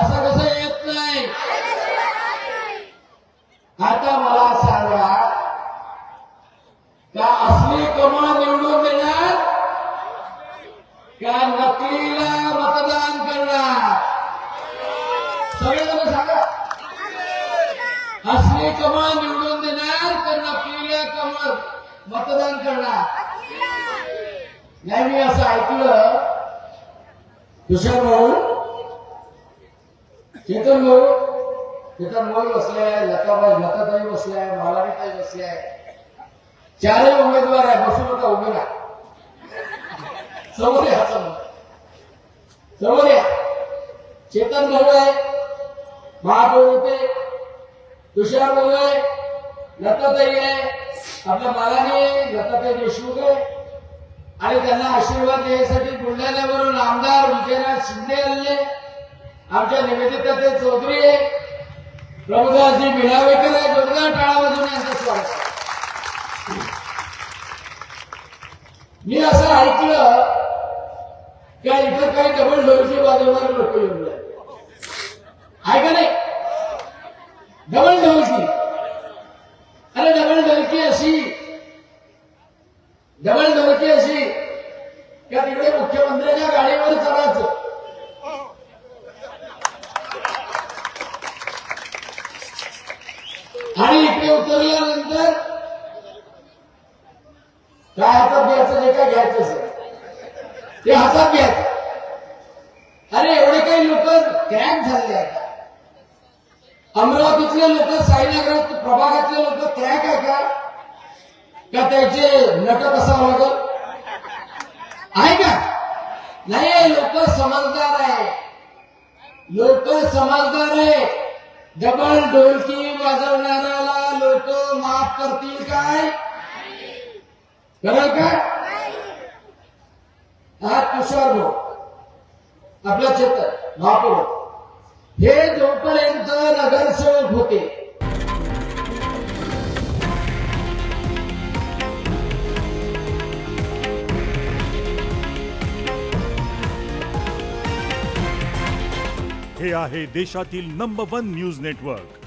असं कसं येत नाही? आता मला सांगा का असली कमळ निवडून देणार? का नकलीला मतदान करणार? सगळेजण सांगा. असली कमळ निवडून देणार तर नकलीला कमळ मतदान करणार? नाही मी असं ऐकलं तुषार भाऊ चेतन भाऊ चेतन भाऊ बसले लताबाई लताताई बसल्या मालानीताई बसल्या. चारही उमेदवार आहे बसू नका उभे ना समोर या समोर. समोर या. चेतन भाऊ आहे महापौर होते. तुषार भाऊ आहे लताताई आहे. आपल्या मालानी लताताई देशमुख आहे. आणि त्यांना आशीर्वाद द्यायसाठी बुलढाण्यावरून आमदार विजयनाथ शिंदे आले आमच्या निवेदिता ते चौधरी आहे. प्रभुदासजी मिलावेकर आहे जोरदार टाळावाजून यांचं स्वागत. मी असं ऐकलं का इथं काही डबल ढोलकी वाजवणारे लोक येऊन आहे का नाही? डबल ढोलकी अरे डबल ढोलकी अशी डबल ढोलकी अशी का तिकडे मुख्यमंत्र्यांच्या गाडीवर चढायचं आणि इकडे उतरल्यानंतर काय हातात घ्यायचं नाही काय घ्यायचं ते हातात घ्यायचं अरे एवढे काही लोक क्रॅक झाले आता अमरावतीतले लोक साईनगरात प्रभागातले लोक क्रॅक आहे का? का त्याचे नटक असावं लागल? आहे का? नाही लोक समजदार आहे. लोक समजदार आहे. डबल ढोलकी वाजवणाऱ्याला लोक माफ करतील काय? करल का? हा तुषार भाऊ. आपला चेतन महापौर हे जोपर्यंत नगरसेवक होते हे आहे देशातील नंबर वन न्यूज नेटवर्क